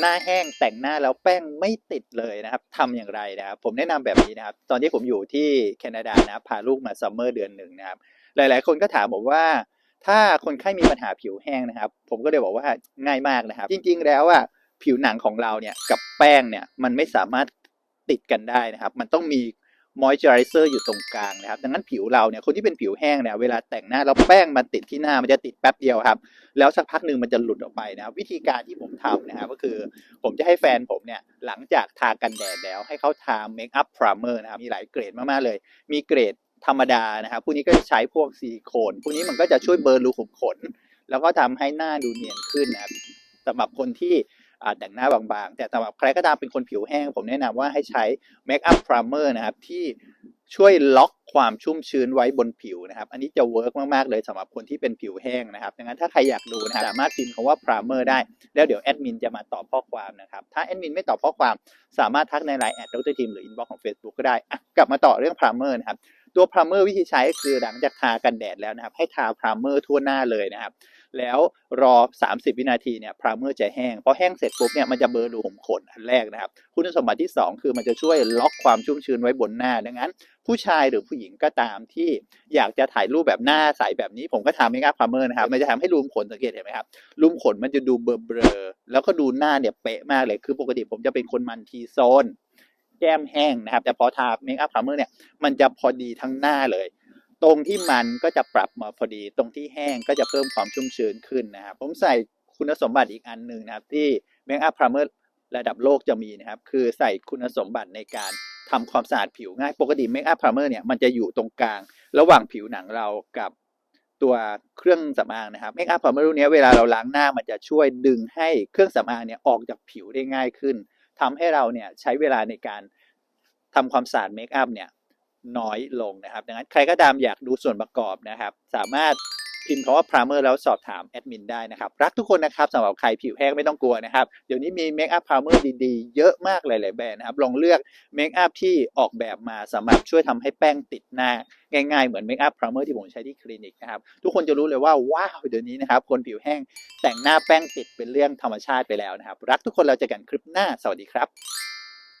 หน้าแห้งแต่งหน้าแล้วแป้งไม่ติดเลยนะครับทำอย่างไรนะครับผมแนะนำแบบนี้นะครับ ตอนที่ผมอยู่ที่แคนาดานะพาลูกมาซัมเมอร์เดือนหนึ่งนะครับ หลาย ๆ คนก็ถามผมว่าถ้าคนไข้มีปัญหาผิวแห้งนะครับ ผมก็เลยบอกว่าง่ายมากนะครับ จริง ๆ แล้วอะผิวหนังของเราเนี่ยกับแป้งเนี่ยมันไม่สามารถติดกันได้นะครับ มันต้องมี มอยเจอไรเซอร์อยู่ตรงกลางนะครับ ดังนั้นผิวเราเนี่ยคนที่เป็นผิวแห้งเนี่ยเวลาแต่งหน้าแล้วแป้งมันติดที่หน้ามันจะติดแป๊บเดียวครับ แล้วสักพักหนึ่งมันจะหลุดออกไปนะครับ วิธีการที่ผมทำนะครับก็คือผมจะให้แฟนผมเนี่ยหลังจากทากันแดดแล้ว ให้เขาทาเมคอัพพรามเมอร์นะครับมีหลายเกรดมากๆเลย มีเกรดธรรมดานะครับพวกนี้ก็ใช้พวกซิลิโคน พวกนี้มันก็จะช่วยเบิร์นรูขุมขน แล้วก็ทำให้หน้าดูเนียนขึ้นนะครับสำหรับคนที่ แต่งหน้าบางๆ แต่สำหรับใครก็ตามเป็นคนผิวแห้ง ผมแนะนำว่าให้ใช้เมคอัพพรามเมอร์นะครับที่ช่วยล็อกความชุ่มชื้นไว้บนผิวนะครับ อันนี้จะเวิร์กมากๆเลยสำหรับคนที่เป็นผิวแห้งนะครับดังนั้นถ้าใครอยากดูนะครับสามารถพิมพ์คำว่าพรามเมอร์ได้ แล้วเดี๋ยวแอดมินจะมาตอบข้อความนะครับ ถ้าแอดมินไม่ตอบข้อความสามารถทักในไลน์แอดดรทีมหรืออินบ็อกซ์ของ Facebook ก็ได้กลับมาต่อเรื่องพรามเมอร์นะครับ ตัวพรามเมอร์วิธีใช้คือหลังจากทากันแดดแล้วนะครับ ให้ทาพรามเมอร์ทั่วหน้าเลยนะครับ แล้วรอ 30 วินาทีเนี่ยพรามเมอร์จะแห้งพอแห้งเสร็จปุ๊บเนี่ยมันจะเบลอรูขุมขนอันแรกนะครับ คุณสมบัติที่ 2 คือมันจะช่วยล็อกความชุ่มชื้นไว้บนหน้าดังนั้น ผู้ชายหรือผู้หญิงก็ตามที่อยากจะถ่ายรูปแบบหน้าใสแบบนี้ ผมก็ทำเมคอัพพรามเมอร์นะครับมันจะทำให้รูขุมขนสังเกตเห็นไหมครับรูขุมขนมันจะดูเบลอๆแล้วก็ดูหน้าเนี่ยเป๊ะมากเลยคือปกติผมจะเป็นคนมันทีโซน แก้มแห้งนะครับ แต่พอทาเมคอัพพรามเมอร์เนี่ยมันจะพอดีทั้งหน้าเลย ตรงที่มันก็จะปรับมาพอดี ตรงที่แห้งก็จะเพิ่มความชุ่มชื้นขึ้นนะครับผมใส่คุณสมบัติอีกอันหนึ่งนะครับ ที่เมคอัพพรามเมอร์ระดับโลกจะมีนะครับ คือใส่คุณสมบัติในการทำความสะอาดผิวง่าย ปกติเมคอัพพรามเมอร์เนี่ยมันจะอยู่ตรงกลาง ระหว่างผิวหนังเรากับตัวเครื่องสำอางนะครับเมคอัพพรามเมอร์รุ่นนี้เวลาเราล้างหน้ามันจะช่วยดึงให้เครื่องสำอางเนี่ยออกจากผิวได้ง่ายขึ้น ทำให้เราเนี่ยใช้เวลาในการทำความสะอาดเมคอัพเนี่ยน้อยลงนะครับ ดังนั้นใครก็ตามอยากดูส่วนประกอบนะครับ สามารถ พิมพ์คำว่า primer แล้วสอบถามแอดมินได้นะครับ รักทุกคนนะครับสำหรับใครผิวแห้งไม่ต้องกลัวนะครับ เดี๋ยวนี้มีเมคอัพ primer ดีๆ เยอะมากหลาย ๆ แบรนด์นะครับ ลองเลือกเมคอัพที่ออกแบบมาสำหรับช่วยทำให้แป้งติดหน้า ง่ายๆ เหมือนเมคอัพ primer ที่ผมใช้ที่คลินิกนะครับ ทุกคนจะรู้เลยว่าว้าวเดี๋ยวนี้นะครับคนผิวแห้งแต่งหน้าแป้งติดเป็นเรื่องธรรมชาติไปแล้วนะครับ รักทุกคนเราจอกันคลิปหน้าสวัสดีครับ